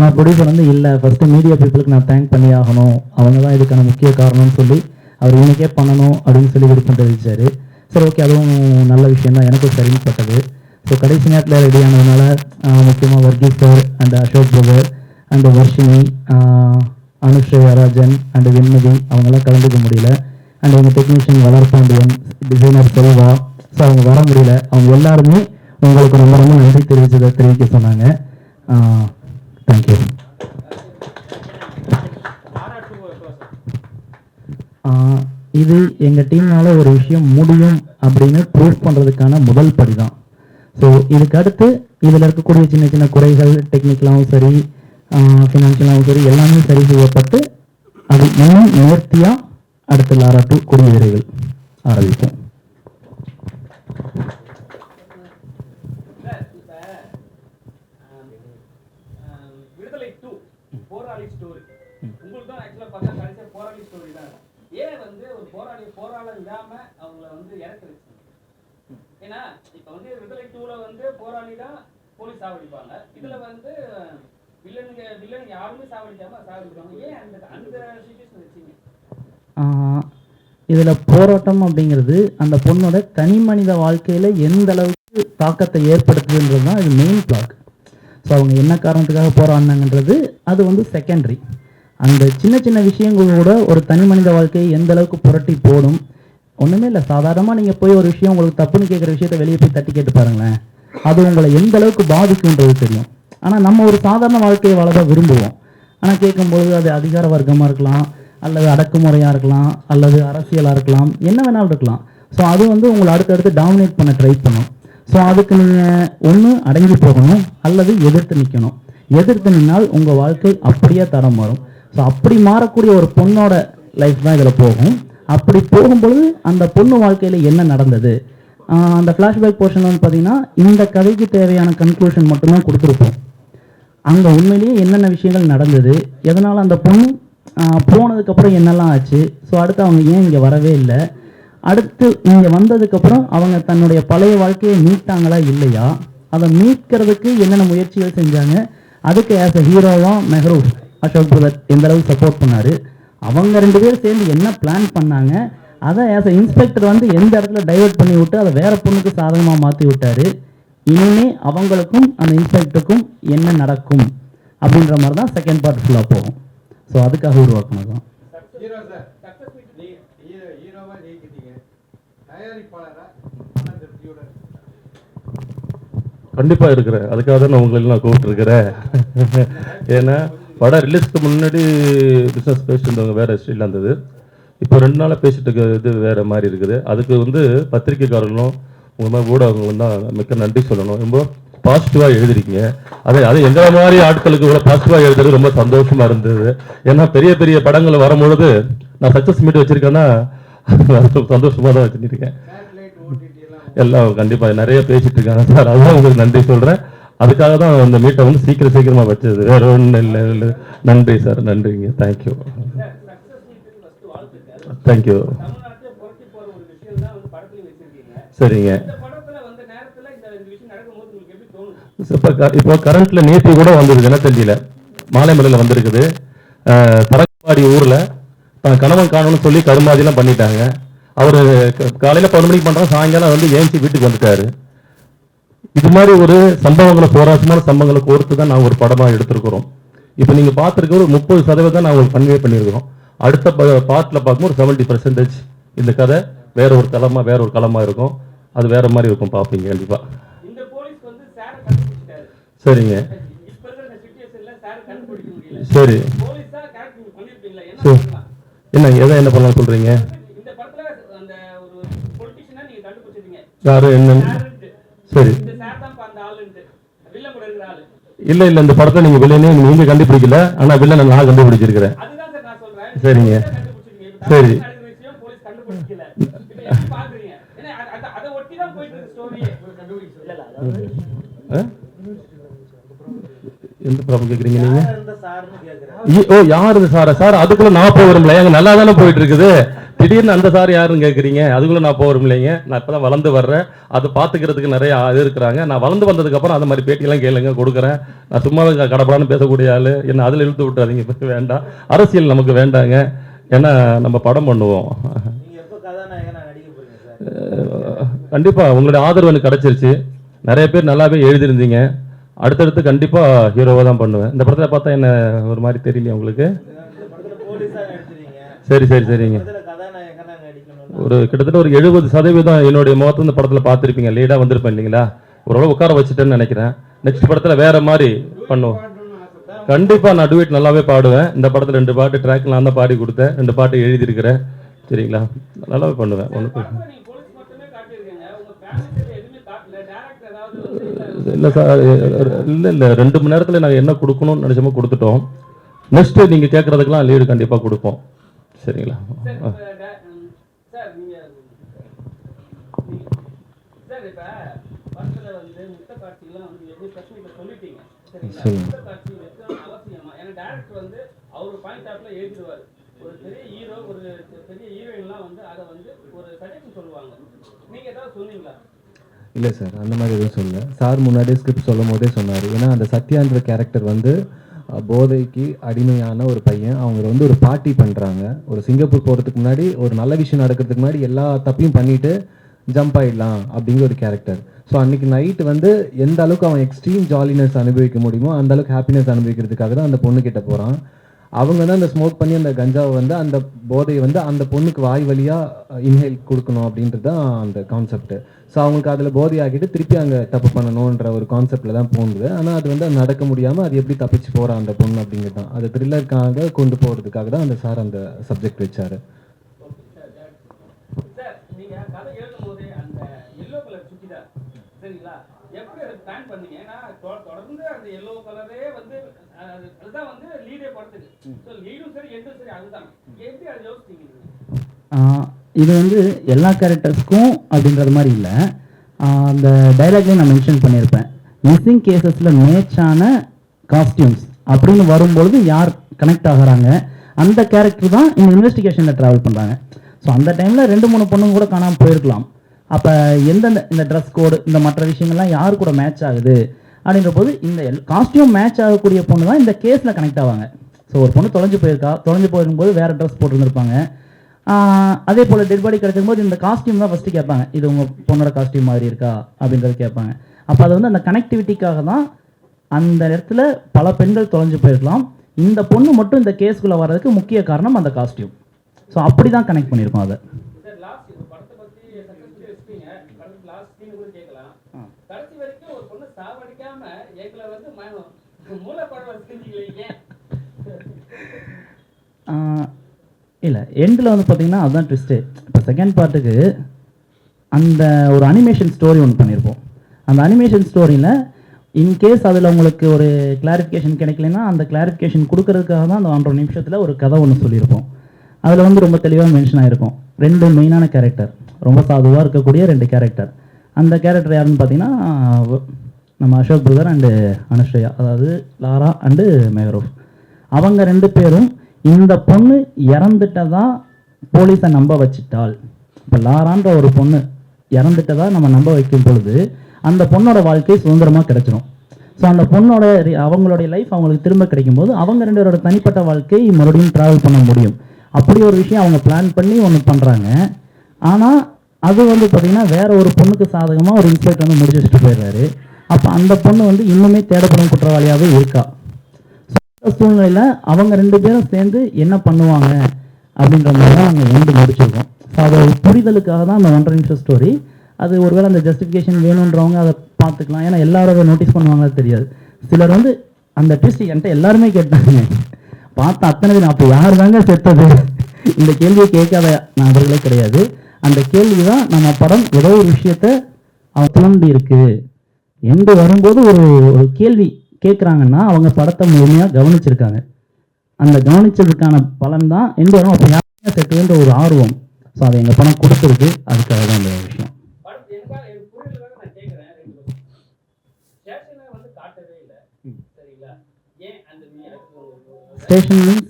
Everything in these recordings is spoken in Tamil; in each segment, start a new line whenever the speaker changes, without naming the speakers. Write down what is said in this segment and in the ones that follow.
ஆனால் ப்ரொடியூசர் வந்து இல்லை ஃபஸ்ட்டு மீடியா பீப்புளுக்கு நான் தேங்க் பண்ணி ஆகணும். அவங்க தான் இதுக்கான முக்கிய காரணம்னு சொல்லி அவர் இன்றைக்கே பண்ணணும் அப்படின்னு சொல்லி விருப்பம் தெரிவித்தார் சரி ஓகே அதுவும் நல்ல விஷயம் தான். எனக்கும் சரின்னு பட்டது. ஸோ கடைசி நேரத்தில் ரெடி ஆனதுனால முக்கியமாக Varghese sir and Ashok brother and Varshini ah and Venmathi அவங்களாம் கலந்துக்க முடியல. அண்ட் எங்கள் technician Valarpandian designer Selva. So அவங்க வர முடியல. அவங்க எல்லாருமே உங்களுக்கு ரொம்ப ரொம்ப நன்றி தெரிவிச்சதை தெரிவிக்க சொன்னாங்க. தேங்க்யூ இது எங்கள் டீம்னால ஒரு விஷயம் முடியும் அப்படின்னு ப்ரூவ் பண்ணுறதுக்கான முதல் படி தான் ஸோ இதுக்கு அடுத்து இதில் இருக்கக்கூடிய சின்ன சின்ன குறைகள் டெக்னிக்கலாகவும் சரி ஃபினான்ஷியலாகவும் சரி எல்லாமே சரி செய்யப்பட்டு அது இன்னும் நேர்த்தியாக அடுத்த லாரா டூ கூடிய விரைவில் ஆரம்பிப்போம்
ஆஹ் விடுதலை டூ போராளி ஸ்டோரி உங்களுக்கு ஆக்சுவலாக பார்த்தா கடைசியாக போராளி ஸ்டோரி தான் ஏன் வந்து ஒரு போராளி போராளம் இல்லாமல் அவங்கள வந்து இறக்க வச்சு ஏன்னா இப்போ வந்து விடுதலை டூல வந்து போராளி தான் போலீஸ் சாவடிப்பாங்க. இதில் வந்து வில்லனுங்க வில்லனுங்க யாருமே சாவடிக்காமல் சாவடிப்பாங்க. ஏன் அந்த அந்த சுச்சுவேஷன் வச்சீங்க?
இதில் போராட்டம் அப்படிங்கிறது அந்த பொண்ணோட தனி மனித வாழ்க்கையில் எந்த அளவுக்கு தாக்கத்தை ஏற்படுத்துதுன்றது தான் இது மெயின் பிளாக் ஸோ அவங்க என்ன காரணத்துக்காக போராடினாங்கன்றது அது வந்து செகண்டரி அந்த சின்ன சின்ன விஷயங்கள் கூட ஒரு தனி மனித வாழ்க்கையை எந்த அளவுக்கு புரட்டி போடும்? ஒன்றுமே இல்லை. சாதாரணமாக நீங்கள் போய் ஒரு விஷயம் உங்களுக்கு தப்புன்னு கேட்குற விஷயத்த வெளியே போய் தட்டி கேட்டு பாருங்களேன். அது உங்களை எந்த அளவுக்கு பாதிக்குன்றது தெரியும். ஆனால் நம்ம ஒரு சாதாரண வாழ்க்கையை வாழ விரும்புவோம். ஆனால் கேட்கும்போது அது அதிகார வர்க்கமாக இருக்கலாம் அல்லது அடக்குமுறையாக இருக்கலாம் அல்லது அரசியலாக இருக்கலாம் என்ன வேணாலும் இருக்கலாம். ஸோ அது வந்து உங்களை அடுத்தடுத்து டாமினேட் பண்ண ட்ரை பண்ணும். ஸோ அதுக்கு நீங்கள் ஒன்று அடங்கி போகணும் அல்லது எதிர்த்து நிற்கணும் எதிர்த்து நின்னால் உங்கள் வாழ்க்கை அப்படியே தரம் மாறும். ஸோ அப்படி மாறக்கூடிய ஒரு பொண்ணோட லைஃப் தான் இதில் போகும். அப்படி போகும்பொழுது அந்த பொண்ணு வாழ்க்கையில் என்ன நடந்தது? அந்த ஃப்ளாஷ்பேக் போர்ஷன் வந்து பார்த்தீங்கன்னா இந்த கதைக்கு தேவையான கன்க்ளூஷன் மட்டும்தான் கொடுத்துருப்போம். அங்கே உண்மையிலேயே என்னென்ன விஷயங்கள் நடந்தது? எதனால் அந்த பொண்ணு போனதுக்கப்புறம் என்னெல்லாம் ஆச்சு? ஸோ அடுத்து அவங்க ஏன் இங்கே வரவே இல்லை? அடுத்து இங்கே வந்ததுக்கப்புறம் அவங்க தன்னுடைய பழைய வாழ்க்கையை மீட்டாங்களா இல்லையா? அதை மீட்கிறதுக்கு என்னென்ன முயற்சிகள் செஞ்சாங்க? அதுக்கு ஆஸ் அ ஹீரோவாக மெஹரூப் அசோக் பிரதர் எந்த அளவுக்கு சப்போர்ட் பண்ணாரு? அவங்க ரெண்டு பேரும் சேர்ந்து என்ன பிளான் பண்ணாங்க? அதை ஆஸ் அ இன்ஸ்பெக்டர் வந்து எந்த இடத்துல டைவர்ட் பண்ணி விட்டு அதை வேற பொண்ணுக்கு சாதகமாக மாற்றி விட்டாரு? இனிமே அவங்களுக்கும் அந்த இன்ஸ்பெக்டருக்கும் என்ன நடக்கும்? அப்படின்ற மாதிரி தான் செகண்ட் பார்ட் ஃபுல்லாக போகும். ஸோ அதுக்காக உருவாக்குனது தான்.
ஹீரோ சார்
சக்சஸ் மீட்
நீ ஹீரோ ஹீரோவா ஜெயிக்கிட்டீங்க தயாரிப்பாளரா? மன திருப்தியோட
கண்டிப்பா இருக்கிறேன். அதுக்காக தான் நான் உங்களை நான் கூப்பிட்டுருக்கிறேன். ஏன்னா படம் ரிலீஸ்க்கு முன்னாடி பிஸ்னஸ் பேசிட்டு இருந்தவங்க வேற ஸ்டைலில் இருந்தது இப்போ ரெண்டு நாளாக பேசிட்டு இருக்கிறது இது வேற மாதிரி இருக்குது. அதுக்கு வந்து பத்திரிக்கைக்காரர்களும் உங்க மாதிரி ஊடகங்களும் தான் மிக்க நன்றி சொல்லணும். ரொம்ப பாசிட்டிவாக எழுதிருக்கீங்க. அதே அது எங்களை மாதிரி ஆட்களுக்கு கூட பாசிட்டிவாக எழுதுறது ரொம்ப சந்தோஷமா இருந்தது. ஏன்னா பெரிய பெரிய படங்கள் வரும்பொழுது நான் சக்ஸஸ் மீட் வச்சிருக்கேன்னா சந்தோஷமாக தான் வச்சுருக்கேன்
எல்லாம்
எல்லாம் கண்டிப்பா நிறைய பேசிட்டு இருக்காங்க. சார் அதான் உங்களுக்கு நன்றி சொல்றேன். அதுக்காக தான் அந்த மீட்டை வந்து சீக்கிரம் சீக்கிரமாக வச்சது. வேற ஒன்றும் இல்லை இல்லை. நன்றி சார் நன்றிங்க. தேங்க்யூ தேங்க்யூ சரிங்க. இப்போ க- இப்போ கரண்ட்ல நேற்று கூட வந்தது தினத்தந்தியில். மாலைமலையில் வந்திருக்குது. அஹ், ஊரில் ஊர்ல கணவன் காணணும்னு சொல்லி கருமாதிலாம் பண்ணிட்டாங்க. அவர் காலையில் பதினொன்று மணிக்கு பண்ணுறாங்க சாயங்காலம் வந்து ஏஞ்சி வீட்டுக்கு வந்துட்டாரு. இது மாதிரி ஒரு சம்பவங்களை சுவாரஸ்யமான சம்பவங்களை கோர்த்து தான் நாங்கள் ஒரு படமா எடுத்திருக்கிறோம். இப்போ நீங்க பார்த்துருக்க ஒரு முப்பது சதவீதம் நாங்கள் ஒரு கன்வே பண்ணியிருக்கிறோம். அடுத்த பார்ட்டில் பார்க்கும்போது ஒரு செவன்டி பர்சன்டேஜ் இந்த கதை வேற ஒரு தளமா வேற ஒரு களமா இருக்கும். அது வேற மாதிரி இருக்கும் பார்ப்பீங்க கண்டிப்பா.
இந்த போலீஸ் வந்து சார கண்டுபிடிச்சிட்டாரு.
சரிங்க.
சார தான் என்ன
எதை என்ன பண்ணலாம் சொல்றீங்க?
கண்டுபிடிச்சிருக்கீங்க
யாரு என்ன. சரி
இந்த சார் தான் அந்த ஆளுன்ட்டு வில்லன் கூட இருக்கிற ஆளு
இல்ல இல்ல இந்த படத்தை நீங்க வில்லனே நீங்க கண்டுபிடிக்கல? ஆனா வில்லனை நான் கண்டுபிடிச்சிருக்கிறேன். சரிங்க. சரி. எந்த ப்ராப்ளம் கேக்குறீங்க நீங்க? ஓ யார் இது சார்? சார் அதுக்குள்ள நான் போய் வரும்ல. எங்க நல்லா தானே போயிட்டு இருக்குது? திடீர்னு அந்த சார் யாருன்னு கேட்குறீங்க அதுக்குள்ள நான் போகிறோம் இல்லைங்க நான் இப்போ தான் வளர்ந்து வர்றேன். அது பார்த்துக்கிறதுக்கு நிறைய இது இருக்கிறாங்க. நான் வளர்ந்து வந்ததுக்கப்புறம் அந்த மாதிரி பேட்டியெல்லாம் கேளுங்க கொடுக்குறேன். நான் சும்மாவே க- கடப்படான்னு பேசக்கூடிய ஆள். என்ன அதில் இழுத்து விட்டுறாதீங்க. வேண்டாம். அரசியல் நமக்கு வேண்டாங்க. ஏன்னா நம்ம படம் பண்ணுவோம்.
நீங்க எப்போ கதாநாயகனா நடிக்க போறீங்க சார்?
கண்டிப்பா. உங்களுடைய ஆதரவு எனக்கு கிடைச்சிருச்சு. நிறைய பேர் நல்லாவே எழுதியிருந்தீங்க. அடுத்தடுத்து கண்டிப்பா ஹீரோவாக தான் பண்ணுவேன். இந்த படத்தில் பார்த்தா என்ன ஒரு மாதிரி தெரியலையா உங்களுக்கு? சரி சரி சரிங்க. ஒரு கிட்டத்தட்ட ஒரு எழுபது சதவீதம் என்னுடைய முகத்தை இந்த படத்தில் பார்த்துருப்பீங்க. லீடாக வந்திருப்பேன் இல்லைங்களா? ஓரளவு உட்கார வச்சுட்டேன்னு நினைக்கிறேன். நெக்ஸ்ட் படத்தில் வேறு மாதிரி பண்ணுவோம். கண்டிப்பாக நான் டுவேட் நல்லாவே பாடுவேன். இந்த படத்தில் ரெண்டு பாட்டு ட்ராக் நான் தான் பாடி கொடுத்தேன். ரெண்டு பாட்டு எழுதியிருக்கிறேன். சரிங்களா? நல்லாவே பண்ணுவேன். ஒன்று இல்லை. சார் இல்லை இல்லை. ரெண்டு மணி நேரத்தில் நாங்கள் என்ன கொடுக்கணும்னு நினச்சோமோ கொடுத்துட்டோம். நெக்ஸ்ட்டு நீங்கள் கேட்குறதுக்கெல்லாம் லீடு கண்டிப்பாக கொடுப்போம். சரிங்களா
சார்
ஆ.
இப்ப டே- ம், சார் நீங்க நீங்க- சார் இப்ப படத்துல வந்து முட்டை காட்சியெல்லாம் வந்து எப்படி பிரஸ் மீட்ல சொல்லிட்டீங்க. சரிங்களா? முட்டை காட்சி வைக்கணும் அவசியமா? ஏன்னா டேரக்டர் வந்து அவர் பாயிண்ட் ஆஃப்ல எழுதிடுவாரு ஒரு பெரிய ஹீரோ ஒரு பெரிய ஹீரோயின்லாம் வந்து அதை வந்து ஒரு சஜஷன் சொல்லுவாங்க. நீங்க ஏதாவது சொன்னீங்களா?
இல்லை சார் அந்த மாதிரி எதுவும் சொல்லல. சார் முன்னாடியே ஸ்கிரிப்ட் சொல்லும் போதே சொன்னார். ஏன்னா அந்த சத்யான்ற கேரக்டர் வந்து போதைக்கு அடிமையான ஒரு பையன். அவங்க வந்து ஒரு பார்ட்டி பண்ணுறாங்க ஒரு சிங்கப்பூர் போகிறதுக்கு முன்னாடி ஒரு நல்ல விஷயம் நடக்கிறதுக்கு முன்னாடி எல்லா தப்பையும் பண்ணிட்டு ஜம்ப் ஆயிடலாம் அப்படிங்கிற ஒரு கேரக்டர் ஸோ அன்னைக்கு நைட்டு வந்து எந்த அளவுக்கு அவன் எக்ஸ்ட்ரீம் ஜாலினஸ் அனுபவிக்க முடியுமோ அந்த அளவுக்கு ஹாப்பினஸ் அனுபவிக்கிறதுக்காக தான் அந்த பொண்ணு கிட்ட போகிறான் அவங்க தான் அந்த ஸ்மோக் பண்ணி அந்த கஞ்சாவை வந்து அந்த போதையை வந்து அந்த பொண்ணுக்கு வாய் வழியாக இன்ஹேல் கொடுக்கணும் அப்படின்றது தான் அந்த கான்செப்ட் ஸோ அவங்களுக்கு அதில் போதையாகிட்டு திருப்பி அங்கே தப்பு பண்ணணுன்ற ஒரு கான்செப்டில் தான் போகுது. ஆனால் அது வந்து நடக்க முடியாமல் அது எப்படி தப்பிச்சு போகிறா அந்த பொண்ணு அப்படிங்கிறது தான். அது த்ரில்லருக்காக கொண்டு போகிறதுக்காக தான் அந்த சார் அந்த சப்ஜெக்ட் வச்சார்.
பிளான் பண்ணீங்க. ஏன்னா தொடர்ந்து அந்த எல்லோ கலரே வந்து அதுதான் வந்து லீடே படத்துக்கு ஸோ லீடும் சரி எண்டும் சரி அதுதான். எப்படி அதை யோசிச்சீங்க
இது? வந்து எல்லா கேரக்டர்ஸ்க்கும் அப்படின்றது மாதிரி இல்லை. அந்த டைலாக்லேயே நான் மென்ஷன் பண்ணியிருப்பேன். மிஸ்ஸிங் கேசஸில் மேட்சான காஸ்டியூம்ஸ் அப்படின்னு வரும்பொழுது யார் கனெக்ட் ஆகுறாங்க? அந்த கேரக்டர் தான் இந்த இன்வெஸ்டிகேஷனில் ட்ராவல் பண்ணுறாங்க ஸோ அந்த டைமில் ரெண்டு மூணு பொண்ணுங்க கூட காணாமல் போயிருக்கலாம். அப்போ எந்தெந்த இந்த ட்ரெஸ் கோடு இந்த மற்ற விஷயங்கள்லாம் யார் கூட மேட்ச் ஆகுது? அப்படின்ற போது இந்த காஸ்டியூம் மேட்ச் ஆகக்கூடிய பொண்ணு தான் இந்த கேஸில் கனெக்ட் ஆவாங்க. ஸோ ஒரு பொண்ணு தொலைஞ்சு போயிருக்கா தொலைஞ்சு போயிருக்கும்போது வேறு ட்ரெஸ் போட்டுருந்துருப்பாங்க. அதே போல் டெட் பாடி கிடைக்கும் போது இந்த காஸ்டியூம் தான் ஃபஸ்ட்டு கேட்பாங்க. இது உங்கள் பொண்ணோட காஸ்டியூம் மாதிரி இருக்கா? அப்படின்றது கேட்பாங்க. அப்போ அது வந்து அந்த கனெக்டிவிட்டிக்காக தான் அந்த இடத்துல பல பெண்கள் தொலைஞ்சு போயிருக்கலாம். இந்த பொண்ணு மட்டும் இந்த கேஸ்க்குள்ளே வர்றதுக்கு முக்கிய காரணம் அந்த காஸ்டியூம் ஸோ அப்படி தான் கனெக்ட் பண்ணியிருக்கோம் அதை
சார் லாஸ்ட் இப்போ படத்தை பத்தி சக்ஸஸ்ஃபுல்லி வச்சுட்டீங்க படத்துக்கு லாஸ்ட் சீன் கூட கேட்கலாம் கடைசி வரைக்கும் ஒரு பொண்ணு சாவடிக்காம எங்களை வந்து மூலப்படவை மூளைப்படம்
இல்லை எண்டில் வந்து பார்த்தீங்கன்னா அதுதான் ட்விஸ்ட்டு இப்போ செகண்ட் பார்ட்டுக்கு அந்த ஒரு அனிமேஷன் ஸ்டோரி ஒன்று பண்ணியிருப்போம் அந்த அனிமேஷன் ஸ்டோரியில் இன்கேஸ் அதில் உங்களுக்கு ஒரு கிளாரிஃபிகேஷன் கிடைக்கலன்னா அந்த கிளாரிஃபிகேஷன் கொடுக்கறதுக்காக தான் அந்த ஒன்றரை நிமிஷத்தில் ஒரு கதை ஒன்று சொல்லியிருப்போம். அதில் வந்து ரொம்ப தெளிவாக மென்ஷன் ஆகிருக்கும் ரெண்டு மெயினான கேரக்டர் ரொம்ப சாதுவாக இருக்கக்கூடிய ரெண்டு கேரக்டர் அந்த கேரக்டர் யாருன்னு பார்த்தீங்கன்னா நம்ம அசோக் பிரதர் அண்டு அனுஷ்யா அதாவது லாரா அண்டு மேகரோஃப் அவங்க ரெண்டு பேரும் இந்த பொண்ணு இறந்துட்டதா போலீஸை நம்ப வச்சிட்டாள். இப்போ லாரான்ற ஒரு பொண்ணு இறந்துட்டதா நம்ம நம்ப வைக்கும் பொழுது அந்த பொண்ணோட வாழ்க்கை சுதந்திரமாக கிடைச்சிரும். ஸோ அந்த பொண்ணோட அவங்களுடைய லைஃப் அவங்களுக்கு திரும்ப கிடைக்கும்போது அவங்க ரெண்டு பேரோட தனிப்பட்ட வாழ்க்கை மறுபடியும் ட்ராவல் பண்ண முடியும். அப்படி ஒரு விஷயம் அவங்க பிளான் பண்ணி ஒன்று பண்ணுறாங்க ஆனால் அது வந்து பார்த்திங்கன்னா வேற ஒரு பொண்ணுக்கு சாதகமாக ஒரு இன்ஸ்பெக்டர் வந்து முடிச்சு வச்சுட்டு போயிடுறாரு. அப்போ அந்த பொண்ணு வந்து இன்னுமே தேடப்படும் குற்றவாளியாகவே இருக்கா. சூழ்நிலையில் அவங்க ரெண்டு பேரும் சேர்ந்து என்ன பண்ணுவாங்க அப்படின்ற மாதிரி தான் நாங்கள் எண்டு முடிச்சிருக்கோம். ஸோ அதை புரிதலுக்காக தான் அந்த ஒன்றரை நிமிஷம் ஸ்டோரி அது ஒருவேளை அந்த ஜஸ்டிஃபிகேஷன் வேணுன்றவங்க அதை பார்த்துக்கலாம். ஏன்னா எல்லாரும் அதை நோட்டீஸ் பண்ணுவாங்களா தெரியாது. சிலர் வந்து அந்த ட்விஸ்ட் என்கிட்ட எல்லாருமே கேட்டாங்க. பார்த்த அத்தனை பேர் அப்போ யார் தாங்க செத்தது? இந்த கேள்வியை கேட்காத நபர்களே கிடையாது. அந்த கேள்வி தான் நம்ம படம் ஏதோ ஒரு விஷயத்த அவன் தூண்டி இருக்குது எண்டு வரும்போது ஒரு ஒரு கேள்வி கேட்குறாங்கன்னா அவங்க படத்தை முழுமையாக கவனிச்சிருக்காங்க. அந்த கவனிச்சதுக்கான பலன் தான் எண்டு வரும். அப்போ யாருமே செட்டுன்ற ஒரு ஆர்வம். ஸோ அதை எங்கள் பணம் கொடுத்துருக்கு. அதுக்காக தான் அந்த விஷயம்.
Station
means?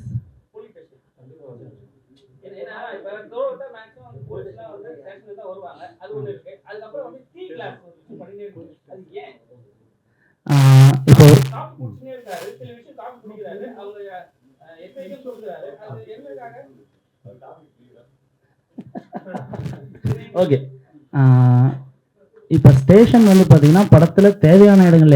இப்போ
ஓகே. இப்போ ஸ்டேஷன் வந்து பார்த்தீங்கன்னா படத்தில் தேவையான இடங்கள்